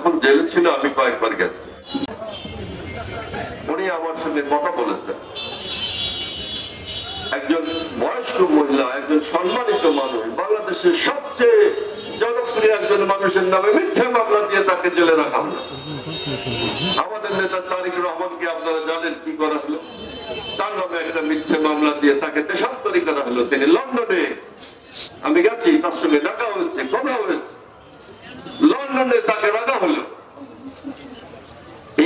যখন জেলে ছিল, আমি কয়েকবার গেছি। উনি আমার সঙ্গে কথা বলেছেন। একজন বয়স্ক মহিলা, একজন সম্মানিত মানুষ, বাংলাদেশের সবচেয়ে জনপ্রিয় একজন মানুষের নামে মিথ্যা মামলা দিয়ে তাকে জেলে রাখা হলো। আমাদের নেতা তারিক রহমানকে আপনারা জানেন কি করা হলো? তার নামে একটা মিথ্যে মামলা দিয়ে তাকে দেশান্তরী করা হলো। তিনি লন্ডনে, আমি গেছি, তার সঙ্গে দেখা হয়েছে, কথা হয়েছে। লন্ডনে তাকে রাখা হলো।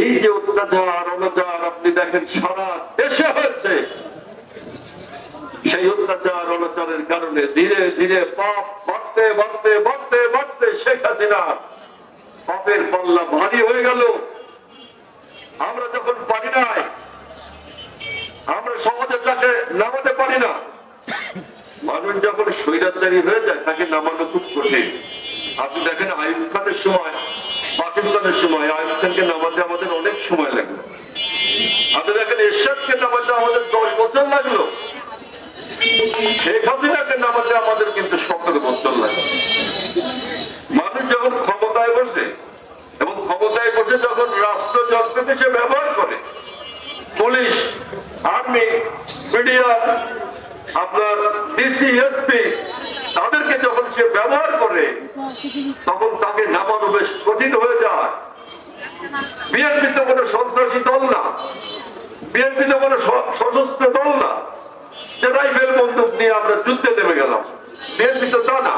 এই যে অত্যাচার, অনাচার, আপনি দেখেন সারা দেশে হয়েছে। সেই অত্যাচার, অনাচারের কারণে ধীরে ধীরে পাপ বাড়তে বাড়তে বাড়তে বাড়তে শেখ হাসিনা পাপের পাল্লা ভারী হয়ে গেল। আমরা যখন পারি নাই, আমরা সমাজে তাকে নামাতে পারি না। মানুষ যখন স্বৈরাচারী হয়ে যায়, তাকে নামানো খুব কঠিন। আপনি দেখেন আইব খানের সময়, পাকিস্তানের সময় আইব খানকে নামাতে আমাদের অনেক সময় লাগল। আপনি দেখেন এরশাদকে নামাতে আমাদের দশ বছর লাগল। শেখ হাসিনাকে নামাতে আমাদের কিন্তু সতেরো বছর লাগে মানুষ যখন ক্ষমতায় বসে, এবং ক্ষমতায় বসে যখন রাষ্ট্র যন্ত্রকে সে ব্যবহার করে, পুলিশ, আর্মি, মিডিয়া, আপনার ডিসি এসপি সে ব্যবহার করে, তখন তাকে নামানো বেশ কঠিন হয়ে যায়। বিএনপি তো কোনো সন্ত্রাসী দল না। বিএনপি তো কোনো সশস্ত্র দল না। যে রাইফেল বন্দুক নিয়ে আমরা যুদ্ধে নেমে গেলাম। বিএনপি তো তা না।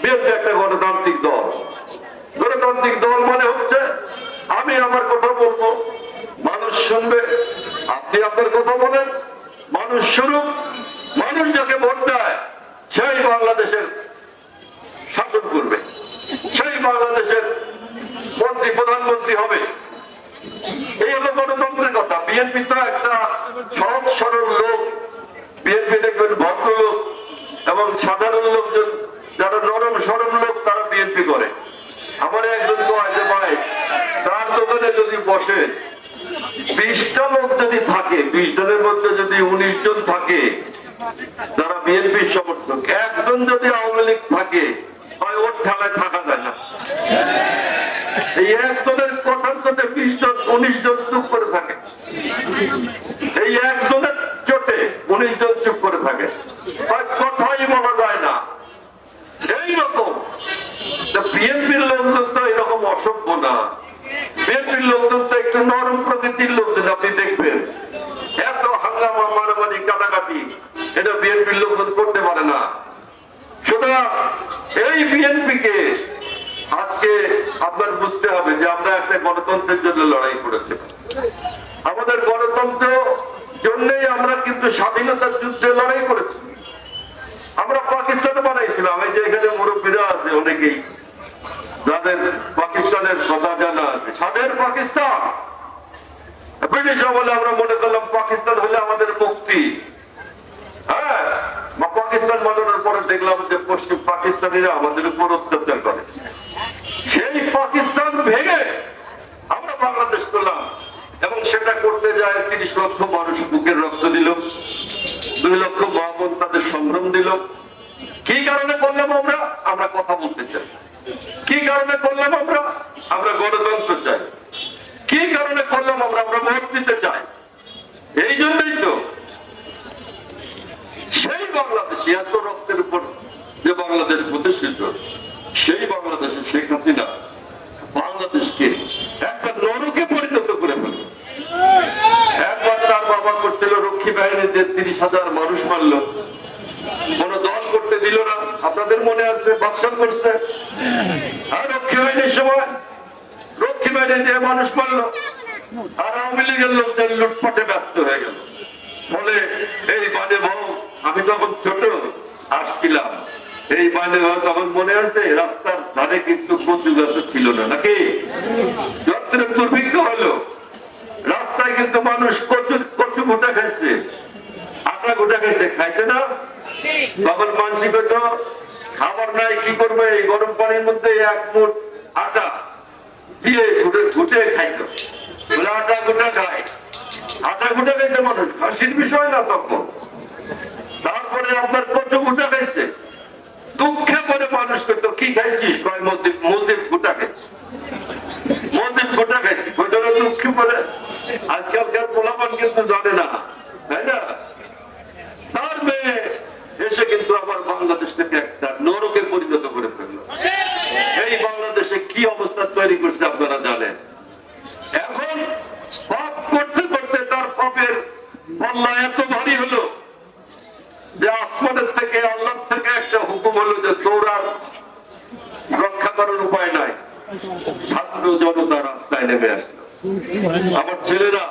বিএনপি একটা গণতান্ত্রিক দল। গণতান্ত্রিক দল মানে হচ্ছে, আমি আমার কথা বলব, মানুষ শুনবে, আপনি আপনার কথা বলেন, মানুষ শুনুক মানুষ যাকে ভোট দেয় সেই বাংলাদেশের শাসন করবে সেই বাংলাদেশের মন্ত্রী প্রধানমন্ত্রী হবে এই হলো গণতন্ত্রের কথা বিএনপি তো একটা সহজ সরল লোক বিএনপি দেখবেন ভদ্রলোক এবং সাধারণ লোকজন, যারা নরম সরম লোক, তারা বিএনপি করে। আমার একজন কয় যে, ভাই, তার দোকানে যদি বসে বিশটা লোক যদি থাকে, বিশ জনের মধ্যে যদি উনিশ জন থাকে, যারা বিএনপির সমর্থক, একজন যদি আওয়ামী লীগ থাকে হয় ওর ঠেলায় থাকা যায় না। এই একজনের কথার সাথে বিশ জন, উনিশ জন চুপ করে থাকে। এই একজনের চোটে উনিশ জন চুপ করে থাকে। কথাই বলা যায় না। এইরকম বিএনপির লোকজন তো এরকম অসভ্য না। বিএনপির লোকজন তো একটু নরম প্রকৃতির লোকজন, আপনি দেখবেন। এত হাঙ্গামা, মারামারি, কাটাকাটি, এটা বিএনপির লোকজন করতে পারে না। সুতরাং এই বিএনপি কে আজকে আপনার বুঝতে হবে যে আমরা একটা গণতন্ত্রের জন্য লড়াই করেছি। আমাদের গণতন্ত্র জন্যই আমরা কিন্তু স্বাধীনতার যুদ্ধে লড়াই করেছি। আমরা পাকিস্তানে বানাইছিলাম, এই যে এখানে মুরব্বীরা আছে অনেকেই। যাদের পাকিস্তানের কথা জানা আছে স্বাধীন পাকিস্তান। ব্রিটিশ আমলে আমরা মনে করলাম পাকিস্তান হলে আমাদের মুক্তি। হ্যাঁ পাকিস্তান বানানোর পরে দেখলাম যে পশ্চিম পাকিস্তানিরা আমাদের উপর অত্যাচার করে। সেই পাকিস্তান ভেঙে আমরা বাংলাদেশ করলাম এবং সেটা করতে যায় তিরিশ লক্ষ মানুষ বুকের রক্ত দিল, দুই লক্ষ মহামন তাদের সংগ্রাম দিল। কি কারণে করলাম আমরা? আমরা কথা বলতে চাই। কি কারণে করলাম আমরা? আমরা গণতন্ত্র চাই। কি কারণে করলাম আমরা? আমরা ভোট দিতে চাই এই জন্যই তো সেই বাংলাদেশে এত রক্তের উপর যে বাংলাদেশ প্রতিষ্ঠিত, সেই বাংলাদেশে শেখ হাসিনা বাংলাদেশকে একটা নরকে পরিণত করে ফেলল একবার তার বাবা করছিল রক্ষী বাহিনীতে তিরিশ হাজার মানুষ মারল, কোন দল করতে দিল না। আপনাদের মনে আছে বাক্সাল করছে? আর রক্ষী বাহিনীর সময় রক্ষী বাহিনী দিয়ে মানুষ মারলো, আর আওয়ামী লীগের লোকজন লুটপাটে ব্যস্ত হয়ে গেল। ফলে এই বাদে বউ, আমি তখন ছোট, আসছিলাম। এই বউ তখন মনে আছে? রাস্তার ধারে কিন্তু কচু ছিল না, নাকি? যত্রে দুর্ভিক্ষ হলো, রাস্তায় কিন্তু মানুষ কচু কচু গোটা খাইছে। আটা গোটা খাইছে খাইছে না? তখন মানসিক তো খাবার নাই, কি করবে? এই গরম পানির মধ্যে এক মুঠ আটা দিয়ে ঘুটে ঘুটে খাইতো। আটা গোটা খায়। আটা গোটা খাইতে মানুষ হাসির বিষয় না তখন। তারপরে আপনার কত গোটা খাইছে। দুঃখে পরে মানুষ করতো, কি খাইছিস? কয় মধ্যে মধ্যে গোটা খাইছে। লক্ষ্মী বলে আজকালকার পোলাপান কিন্তু জানে না, তাই না? এসে কিন্তু আমার বাংলাদেশটাকে একটা নরকে পরিণত করে ফেলল। এই বাংলাদেশে কি অবস্থা তৈরি করছে আপনারা জানেন? এখন পাপ করতে করতে তার পাপের পাল্লা এত ভারী হলো যে আসমানের থেকে আল্লাহ থেকে একটা হুকুম হলো যে তোরার রক্ষা করার উপায় নাই। ছাত্র জনতা রাস্তায় নেমে আসলো। আমার ছেলেরা,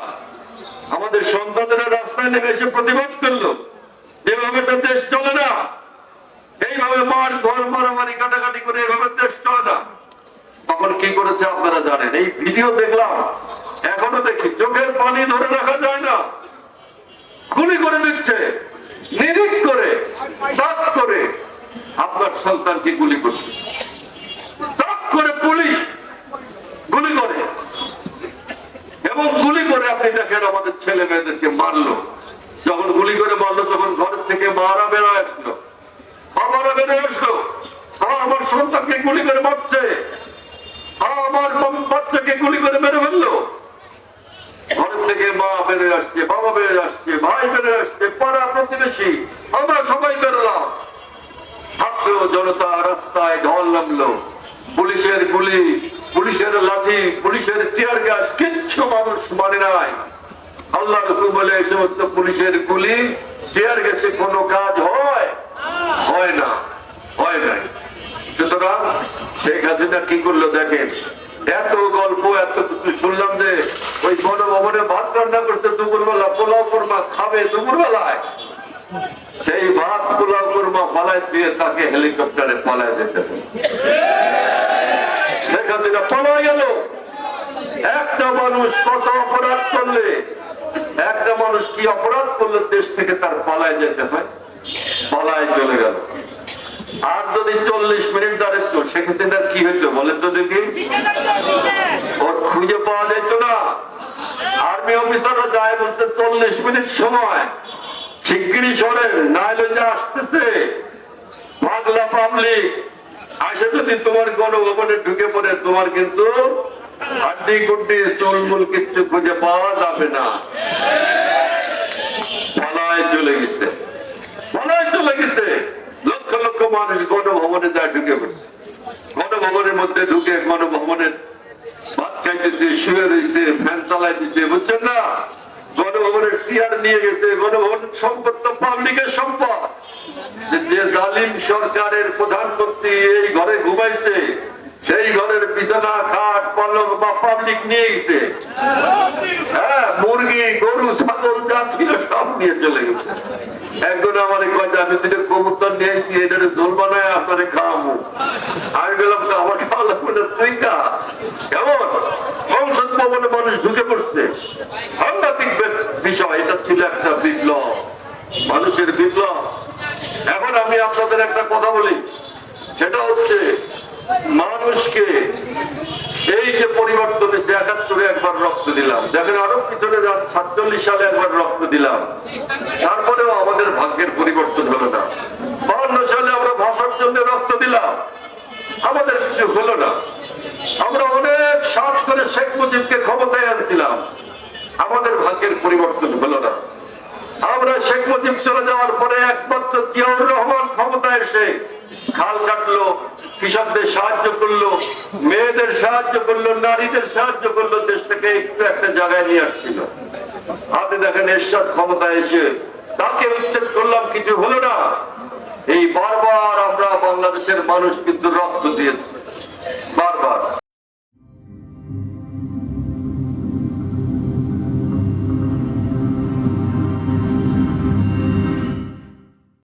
আমাদের সন্তানেরা রাস্তায় নেমে এসে প্রতিবাদ করল। যেভাবে তো দেশ চলে না, এইভাবে মার ধর মারামারি কাটাকাটি করে এভাবে দেশ চলে না। তখন কি করেছে আপনারা জানেন? এই ভিডিও দেখলাম, এখনও দেখি, চোখের পানি ধরে রাখা যায় না। গুলি করে দিচ্ছে নিরিখ করে। করে আপনার সন্তানকে গুলি করছে। তাক করে পুলিশ গুলি করে। এবং গুলি করে আপনি দেখেন আমাদের ছেলে মেয়েদেরকে মারলো। যখন গুলি করে মারলো, তখন ঘর থেকে মারা বেরোয় আসলো। বাবারা বেরোয় আসলো। আমার সন্তানকে গুলি করে মারছে। আমার বাচ্চাকে গুলি করে মেরে ফেলল। থেকে মা বেরোয় আসছে, বাবা বেরোয় আসছে, ভাই বেরোয় আসছে, পাড়া প্রতিবেশী, আমরা সবাই বেরোলাম ছাত্র জনতা রাস্তায় ঢল নামলো। পুলিশের গুলি, পুলিশের লাঠি, পুলিশের টিয়ার গ্যাস, কিচ্ছু মানুষ মানে নাই। আল্লাহ রকম বলে এই সমস্ত পুলিশের গুলি, টিয়ার গ্যাসে কোনো কাজ হয়? হয় না, হয় নাই। সুতরাং শেখ হাসিনা কি করল দেখেন? এত গল্প, এত কিছু শুনলাম যে ওই গণভবনে ভাত রান্না করতে দুপুরবেলা পোলাও কোরমা খাবে দুপুরবেলায়। সেই ভাত, পোলাও কোরমা পালায় দিয়ে তাকে হেলিকপ্টারে পালায় যেতে একটা মানুষ কি অপরাধ করলে দেশ থেকে তার পালায় যেতে হয়? পালায় চলে গেল। আর যদি চল্লিশ মিনিট দাঁড়িত হাসিনার কি হইতো বলেন তো দেখি? ওর খুঁজে পাওয়া যেত না। আর্মি অফিসাররা যায় বলতে চল্লিশ মিনিট সময়। শিগগিরই সরেন, নাইলে যে আসতেছে। বাংলা পাবলিক। আসে যদি তোমার গণভবনে ঢুকে পড়ে, তোমার কিন্তু হাড্ডি গুড্ডি চুলমুল কিচ্ছু খুঁজে পাওয়া যাবে না পালায় চলে গেছে পালায় চলে গেছে লক্ষ লক্ষ মানুষ গণভবনে যা ঢুকে পড়ছে গণভবনের মধ্যে ঢুকে গণভবনের ভাত খাইতেছে, শুয়ে রয়েছে ফ্যান চালাইতেছে, বুঝছেন না? গণভবনের চেয়ার নিয়ে গেছে, গণভবন সম্পদ তো পাবলিকের সম্পদ। যে- যে জালিম সরকারের প্রধানমন্ত্রী এই ঘরে ঘুমাইছে সেই ঘরের বিছানা, খাট পালক বা পাবলিক নিয়ে গেছে। হ্যাঁ মুরগি, গরু, ছাগল যা ছিল সব নিয়ে চলে গেছে। একজন আমার কবুতর নিয়ে আমি বললাম, তো আমার খাওয়া লাগবে না তুই খা কেমন সংসদ ভবনে মানুষ ঢুকে পড়ছে সাংঘাতিক বে- বিষয় এটা ছিল একটা বিপ্লব মানুষের বিপ্লব এখন আমি আপনাদের একটা কথা বলি সেটা হচ্ছে মানুষকে এই যে পরিবর্তন হয়েছে একাত্তরে একবার রক্ত দিলাম। দেখেন আরও পিছনে যান সাতচল্লিশ সালে একবার রক্ত দিলাম। তারপরেও আমাদের ভাগ্যের পরিবর্তন হলো না। বাহান্ন সালে আমরা ভাষার জন্য রক্ত দিলাম। আমাদের কিছু হলো না। আমরা অনেক সাত করে শেখ মুজিবকে ক্ষমতায় আনছিলাম। আমাদের ভাগ্যের পরিবর্তন হলো না। আমরা শেখ মুজিব চলে যাওয়ার পরে একমাত্র জিয়াউর রহমান ক্ষমতায় এসে খাল কাটলো, কৃষকদের সাহায্য করল, মেয়েদের সাহায্য করল, নারীদের সাহায্য করল দেশটাকে একটু একটা জায়গায় নিয়ে আসছিল। আপনি দেখেন এরশাদ ক্ষমতা এসে, তাকে উচ্ছেদ করলাম, কিছু হলো না। এই বারবার আমরা বাংলাদেশের মানুষ কিন্তু রক্ত দিয়েছি। বারবার।